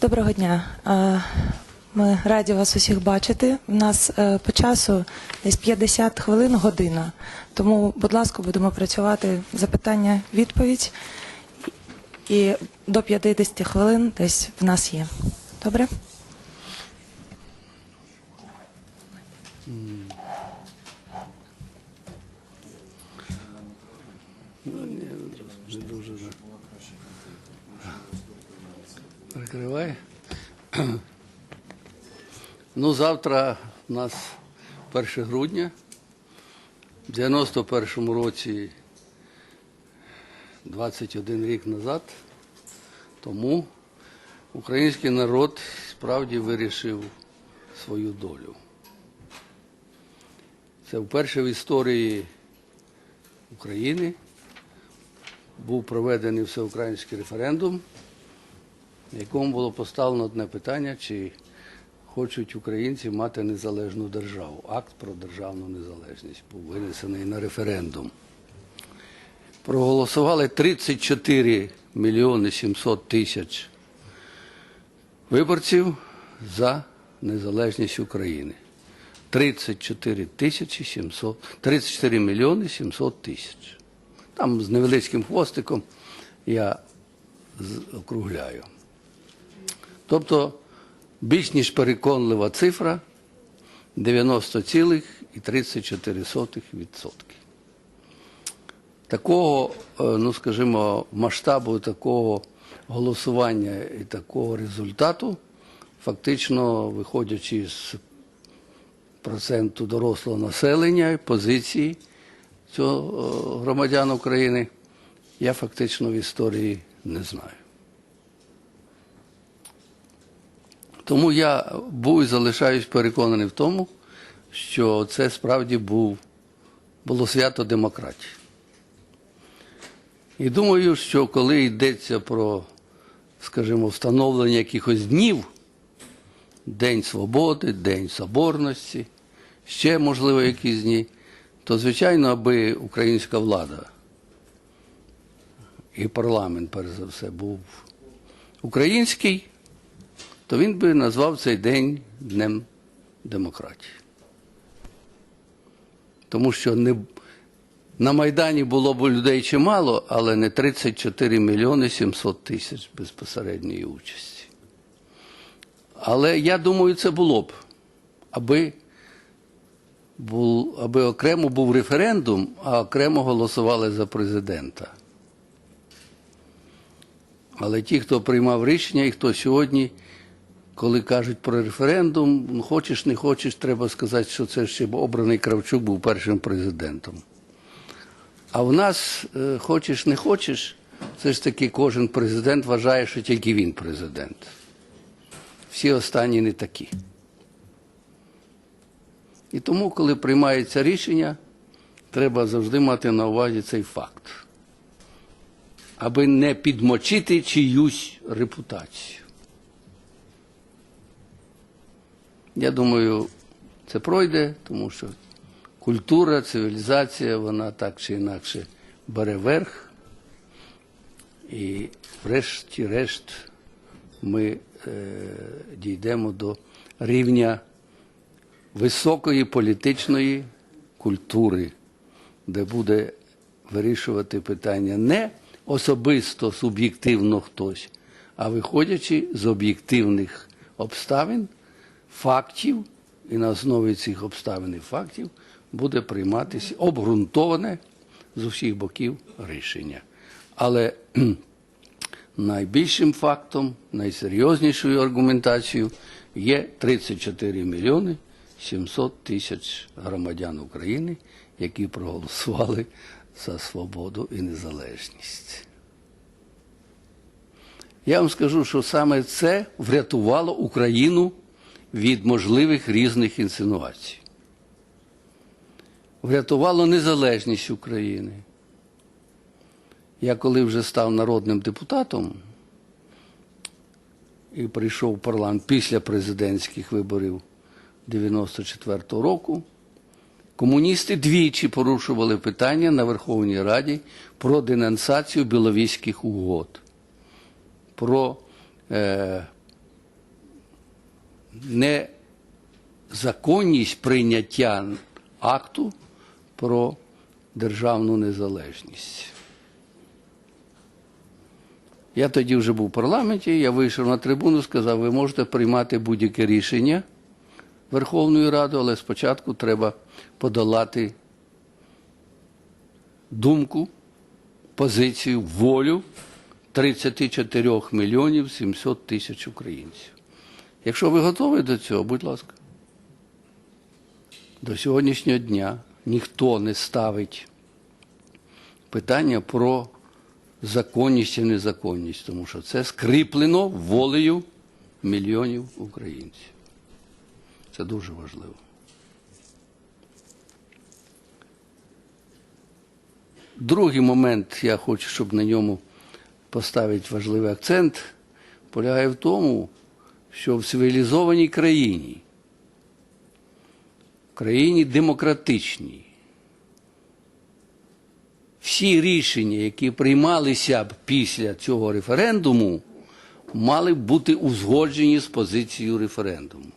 Доброго дня. Ми раді вас усіх бачити. У нас е, по часу десь 50 хвилин година. Тому, будь ласка, будемо працювати запитання-відповідь. І до 50 хвилин десь в нас є. Добре? Не дуже. да. Прикривай. Ну, завтра у нас 1 грудня. В 91-му році, 21 рік назад, тому український народ справді вирішив свою долю. Це вперше в історії України був проведений всеукраїнський референдум, в якому було поставлено одне питання, чи хочуть українці мати незалежну державу. Акт про державну незалежність був винесений на референдум. Проголосували 34 мільйони 700 тисяч виборців за незалежність України. 34 тисячі 700, 34 мільйони 700 тисяч. Там з невеличким хвостиком я округляю. Тобто більш ніж переконлива цифра 90,34%. Такого, е, ну скажімо, масштабу такого голосування і такого результату, фактично виходячи з проценту дорослого населення і позиції цього е, громадян України, я фактично в історії не знаю. Тому я був і залишаюсь переконаний в тому, що це справді був, було свято демократії. І думаю, що коли йдеться про, скажімо, встановлення якихось днів, День свободи, День соборності, ще, можливо, якісь дні, то, звичайно, аби українська влада і парламент, перш за все, був український, то він би назвав цей день Днем демократії. Тому що не, на Майдані було б людей чимало, але не 34 мільйони 700 тисяч безпосередньої участі. Але я думаю, це було б, аби, був, аби окремо був референдум, а окремо голосували за президента. Але ті, хто приймав рішення, і хто сьогодні, коли кажуть про референдум, ну, хочеш, не хочеш, треба сказати, що це ще обраний Кравчук був першим президентом. А в нас, е, хочеш, не хочеш, все ж таки кожен президент вважає, що тільки він президент. Всі останні не такі. І тому, коли приймається рішення, треба завжди мати на увазі цей факт, аби не підмочити чиюсь репутацію. Я думаю, це пройде, тому що культура, цивілізація, вона так чи інакше бере верх. І врешті-решт ми е, дійдемо до рівня високої політичної культури, де буде вирішувати питання не особисто, суб'єктивно хтось, а виходячи з об'єктивних обставин, фактів, і на основі цих обставин і фактів буде прийматися обґрунтоване з усіх боків рішення. Але найбільшим фактом, найсерйознішою аргументацією є 34 мільйони 700 тисяч громадян України, які проголосували за свободу і незалежність. Я вам скажу, що саме це врятувало Україну від можливих різних інсинуацій. Врятувало незалежність України. Я коли вже став народним депутатом і прийшов в парламент після президентських виборів 94-го року, комуністи двічі порушували питання на Верховній Раді про денонсацію біловійських угод, про е, незаконність прийняття акту про державну незалежність. Я тоді вже був в парламенті, я вийшов на трибуну, сказав, ви можете приймати будь-яке рішення Верховної Ради, але спочатку треба подолати думку, позицію, волю 34 мільйонів 700 тисяч українців. Якщо ви готові до цього, будь ласка. До сьогоднішнього дня ніхто не ставить питання про законність і незаконність, тому що це скріплено волею мільйонів українців. Це дуже важливо. Другий момент, я хочу, щоб на ньому поставити важливий акцент, полягає в тому, що в цивілізованій країні, в країні демократичній, всі рішення, які приймалися б після цього референдуму, мали б бути узгоджені з позицією референдуму,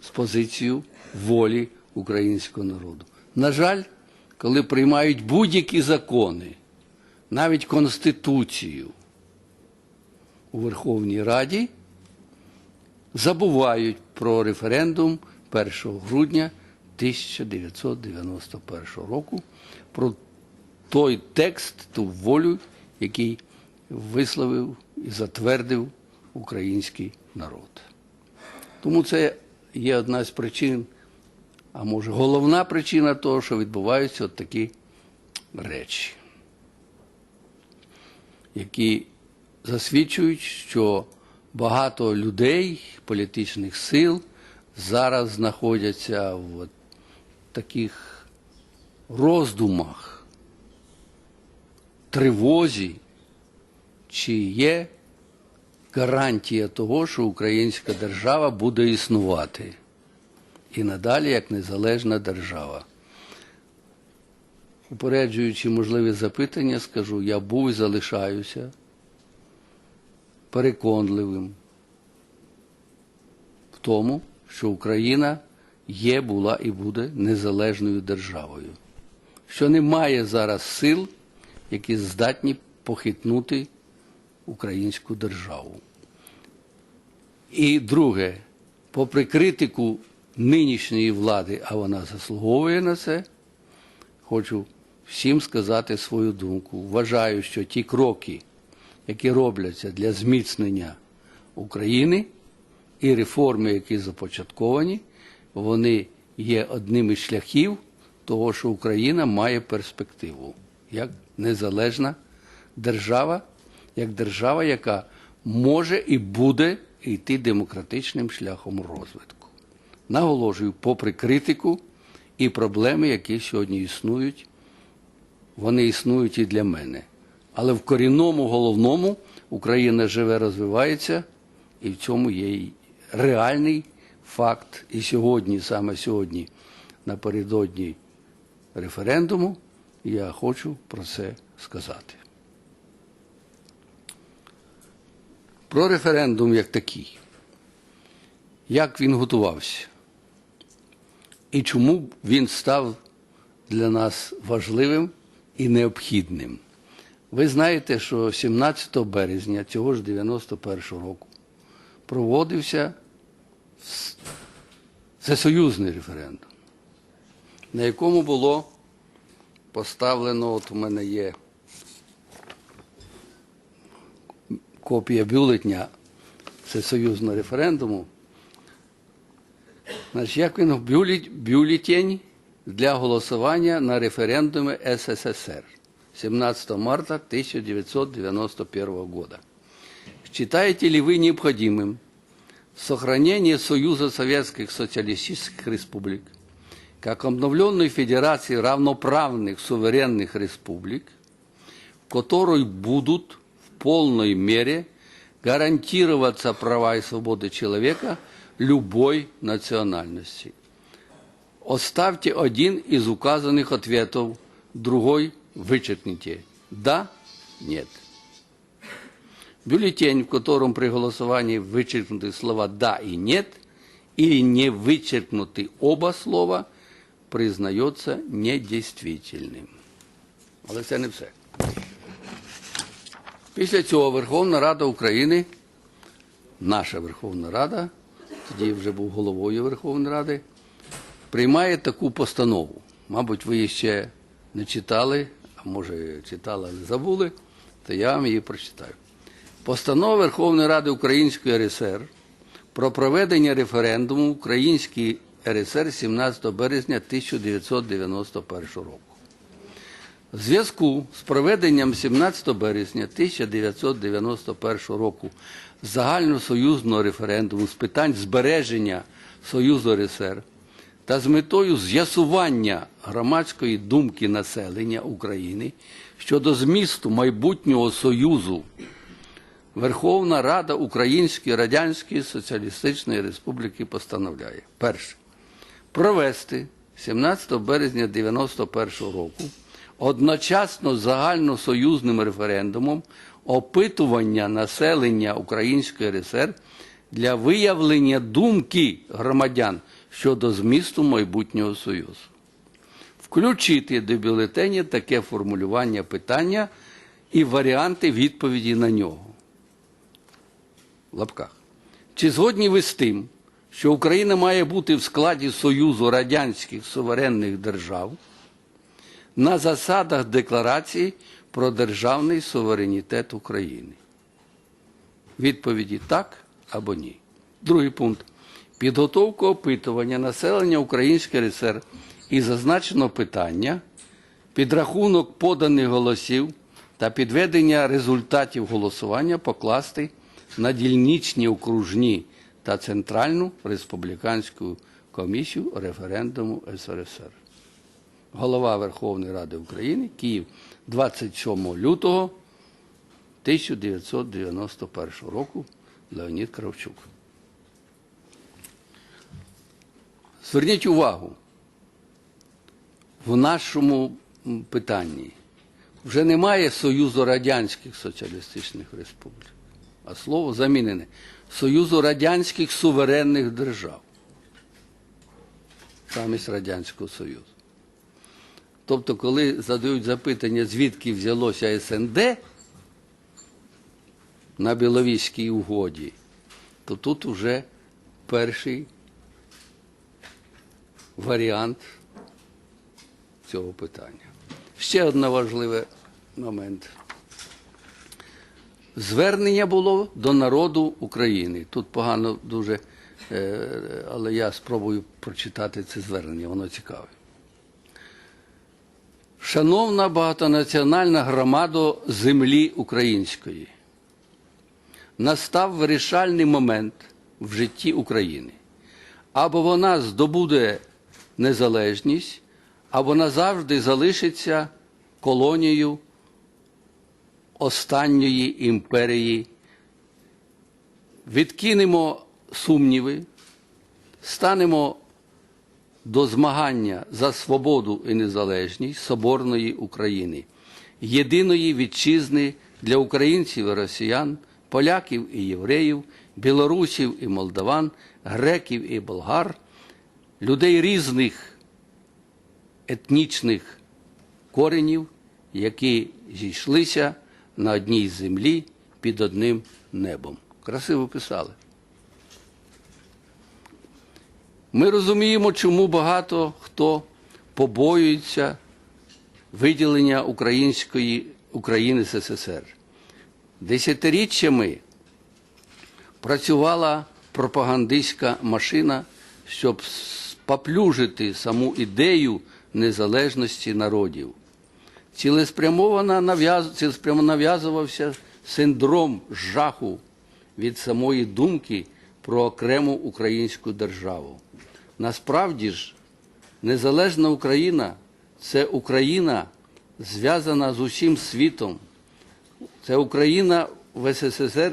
з позицією волі українського народу. На жаль, коли приймають будь-які закони, навіть Конституцію у Верховній Раді, забувають про референдум 1 грудня 1991 року, про той текст, ту волю, який висловив і затвердив український народ. Тому це є одна з причин, а може головна причина того, що відбуваються от такі речі, які засвідчують, що багато людей, політичних сил зараз знаходяться в таких роздумах, тривозі, чи є гарантія того, що українська держава буде існувати? І надалі як незалежна держава. Упереджуючи можливі запитання, скажу, я був і залишаюся переконливим в тому, що Україна є, була і буде незалежною державою, що немає зараз сил, які здатні похитнути українську державу. І друге, попри критику нинішньої влади, а вона заслуговує на це, хочу всім сказати свою думку. Вважаю, що ті кроки, які робляться для зміцнення України і реформи, які започатковані, вони є одним із шляхів того, що Україна має перспективу як незалежна держава, як держава, яка може і буде йти демократичним шляхом розвитку. Наголошую, попри критику і проблеми, які сьогодні існують, вони існують і для мене. Але в корінному головному Україна живе, розвивається, і в цьому є й реальний факт. І сьогодні, саме сьогодні, напередодні референдуму, я хочу про це сказати. Про референдум як такий. Як він готувався? І чому він став для нас важливим і необхідним? Ви знаєте, що 17 березня цього ж 91 року проводився всесоюзний референдум, на якому було поставлено, от у мене є копія бюлетня всесоюзного референдуму. Значить, як він бюлетень для голосування на референдумі СССР 17 марта 1991 года. Считаете ли вы необходимым сохранение Союза Советских Социалистических Республик как обновленной федерации равноправных суверенных республик, в которой будут в полной мере гарантироваться права и свободы человека любой национальности. Оставьте один из указанных ответов, другой вычеркните. Да, нет. Бюллетень, в котором при голосовании вычеркнуты слова «да» и «нет», или не вычеркнуты оба слова, признается недействительним. Але це не все. Після цього Верховна Рада України, наша Верховна Рада, тоді я вже був головою Верховної Ради, приймає таку постанову. Мабуть, ви її ще не читали, а може читали, але забули, то я вам її прочитаю. Постанова Верховної Ради Української РСР про проведення референдуму Українській РСР 17 березня 1991 року. В зв'язку з проведенням 17 березня 1991 року загальносоюзного референдуму з питань збереження Союзу РСР та з метою з'ясування громадської думки населення України щодо змісту майбутнього Союзу. Верховна Рада Української Радянської Соціалістичної Республіки постановляє. Перше. Провести 17 березня 1991 року одночасно загальносоюзним референдумом опитування населення Української РСР для виявлення думки громадян щодо змісту майбутнього Союзу. Включити до бюлетеня таке формулювання питання і варіанти відповіді на нього в лапках. Чи згодні ви з тим, що Україна має бути в складі Союзу Радянських суверенних держав на засадах Декларації про державний суверенітет України? Відповіді так або ні. Другий пункт. Підготовка опитування населення Української РСР і зазначено питання, підрахунок поданих голосів та підведення результатів голосування покласти на дільничні окружні та Центральну республіканську комісію референдуму СРСР. Голова Верховної Ради України, Київ, 27 лютого 1991 року Леонід Кравчук. Зверніть увагу, в нашому питанні вже немає Союзу Радянських Соціалістичних Республік, а слово замінене Союзу Радянських суверенних держав замість Радянського Союзу. Тобто, коли задають запитання, звідки взялося СНД на Біловізькій угоді, то тут вже перший варіант цього питання. Ще один важливий момент. Звернення було до народу України. Тут погано дуже, е, але я спробую прочитати це звернення, воно цікаве. Шановна багатонаціональна громада землі української, настав вирішальний момент в житті України. Або вона здобуде незалежність, або назавжди залишиться колонією останньої імперії. Відкинемо сумніви, станемо до змагання за свободу і незалежність соборної України, єдиної вітчизни для українців і росіян, поляків і євреїв, білорусів і молдаван, греків і болгар, людей різних етнічних коренів, які зійшлися на одній землі під одним небом. Красиво писали. Ми розуміємо, чому багато хто побоюється виділення української України СССР. Десятиріччями працювала пропагандистська машина, щоб споплюжити саму ідею незалежності народів. Цілеспрямовано нав'язувався синдром жаху від самої думки про окрему українську державу. Насправді ж, незалежна Україна це Україна, зв'язана з усім світом. Це Україна в СССР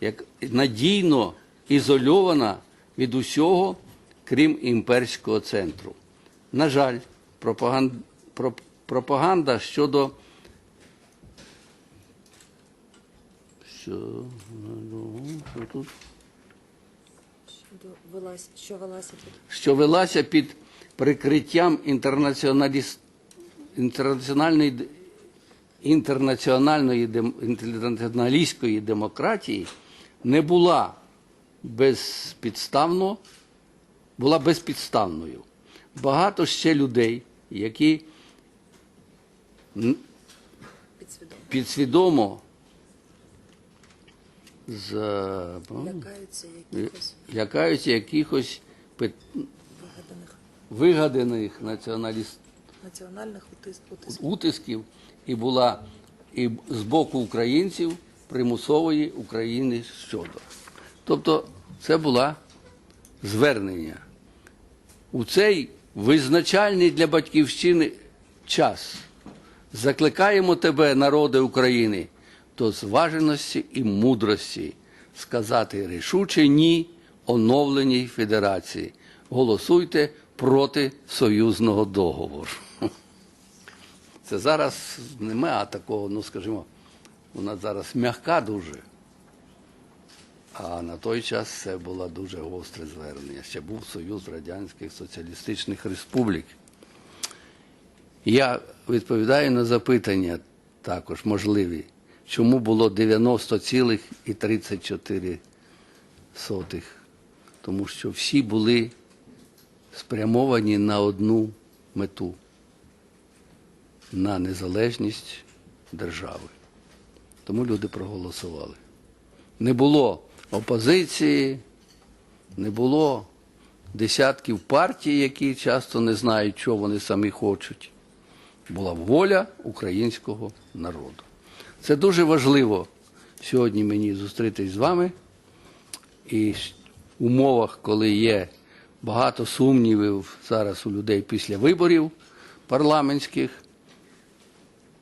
як надійно ізольована від усього, крім імперського центру. На жаль, пропаган- про- пропаганда щодо що, що тут? Що велася що велася під прикриттям інтернаціоналіс... інтернаціональної, інтернаціональної дем... інтернаціоналістської демократії, не була безпідставно, була безпідставною. Багато ще людей, які н- підсвідомо з, лякаються лякаються якихось пит- вигаданих вигаданих націоналіст національних утисків. утисків і була і з боку українців примусової України щодо. Тобто це була звернення. У цей визначальний для батьківщини час закликаємо тебе, народи України, до зваженості і мудрості сказати рішуче ні оновленій федерації. Голосуйте проти союзного договору. Це зараз немає такого, ну скажімо, у нас зараз м'яка дуже. А на той час це було дуже гостре звернення. Ще був Союз Радянських Соціалістичних Республік. Я відповідаю на запитання також можливі, чому було 90,34. Тому що всі були спрямовані на одну мету на незалежність держави. Тому люди проголосували. Не було опозиції, не було десятків партій, які часто не знають, що вони самі хочуть. Була воля українського народу. Це дуже важливо сьогодні мені зустрітись з вами. І в умовах, коли є багато сумнівів зараз у людей після виборів парламентських,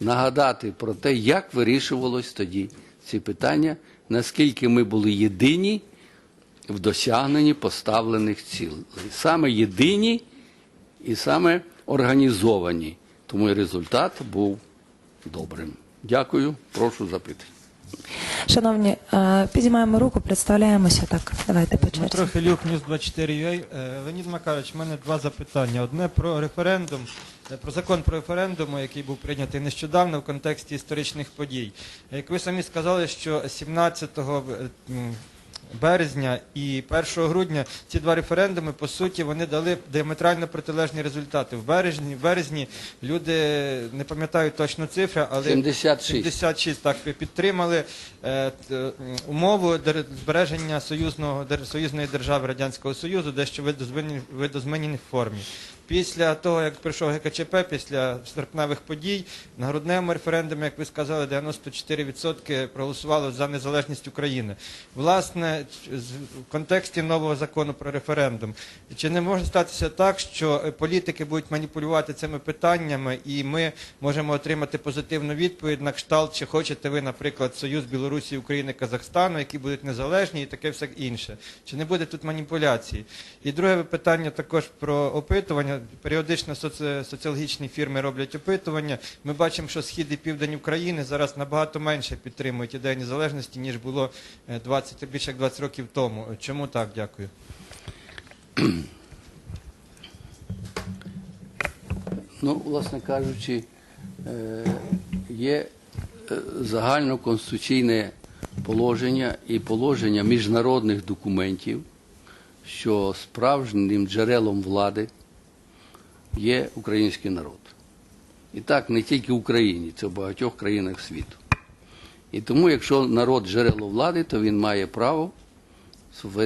нагадати про те, як вирішувалось тоді ці питання, наскільки ми були єдині в досягненні поставлених цілей. Саме єдині і саме організовані. Тому і результат був добрим. Дякую, прошу запитання. Шановні, е, підіймаємо руку, представляємося так. Давайте по черзі. Дмитро Хилюк, News 24 Е, Леонід Макарович, в мене два запитання. Одне про референдум, про закон про референдум, який був прийнятий нещодавно в контексті історичних подій. Як ви самі сказали, що 17 е, березня і 1 грудня ці два референдуми, по суті, вони дали діаметрально протилежні результати. В березні, в березні люди не пам'ятаю точно цифри, але 76. 76 так підтримали е, умову збереження союзного союзної держави радянського союзу, дещо в видозміненій- видозміненій формі. Після того, як прийшов ГКЧП, після серпневих подій, на грудневому референдумі, як ви сказали, 94% проголосувало за незалежність України. Власне, в контексті нового закону про референдум, чи не може статися так, що політики будуть маніпулювати цими питаннями, і ми можемо отримати позитивну відповідь на кшталт, чи хочете ви, наприклад, Союз Білорусі, України, Казахстану, які будуть незалежні, і таке все інше. Чи не буде тут маніпуляцій? І друге питання також про опитування. Періодично соці- соціологічні фірми роблять опитування. Ми бачимо, що схід і південь України зараз набагато менше підтримують ідею незалежності, ніж було е, 20, більше як 20 років тому. Чому так? Дякую. Ну, власне кажучи, е, є е, загальноконституційне положення і положення міжнародних документів, що справжнім джерелом влади є український народ. І так не тільки в Україні, це в багатьох країнах світу. І тому, якщо народ джерело влади, то він має право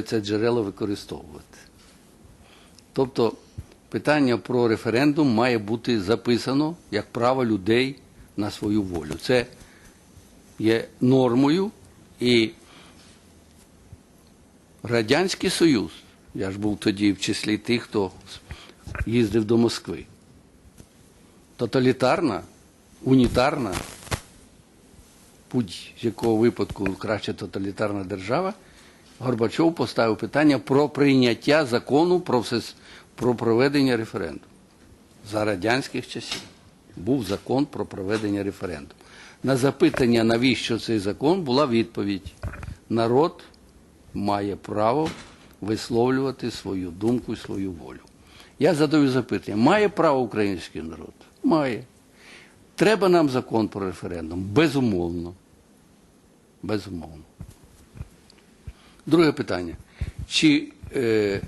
це джерело використовувати. Тобто питання про референдум має бути записано як право людей на свою волю. Це є нормою і Радянський Союз, я ж був тоді в числі тих, хто їздив до Москви. Тоталітарна, унітарна, будь-якого випадку краще тоталітарна держава, Горбачов поставив питання про прийняття закону про, все, про проведення референдуму за радянських часів. був закон про проведення референдуму. На запитання, навіщо цей закон, була відповідь. Народ має право висловлювати свою думку і свою волю. Я задаю запитання: має право український народ? Має. Треба нам закон про референдум? Безумовно. Безумовно. Друге питання. Чи е,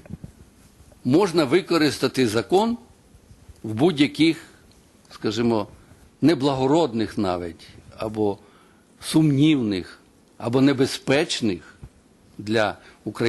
можна використати закон в будь-яких, скажімо, неблагородних навіть, або сумнівних, або небезпечних для України?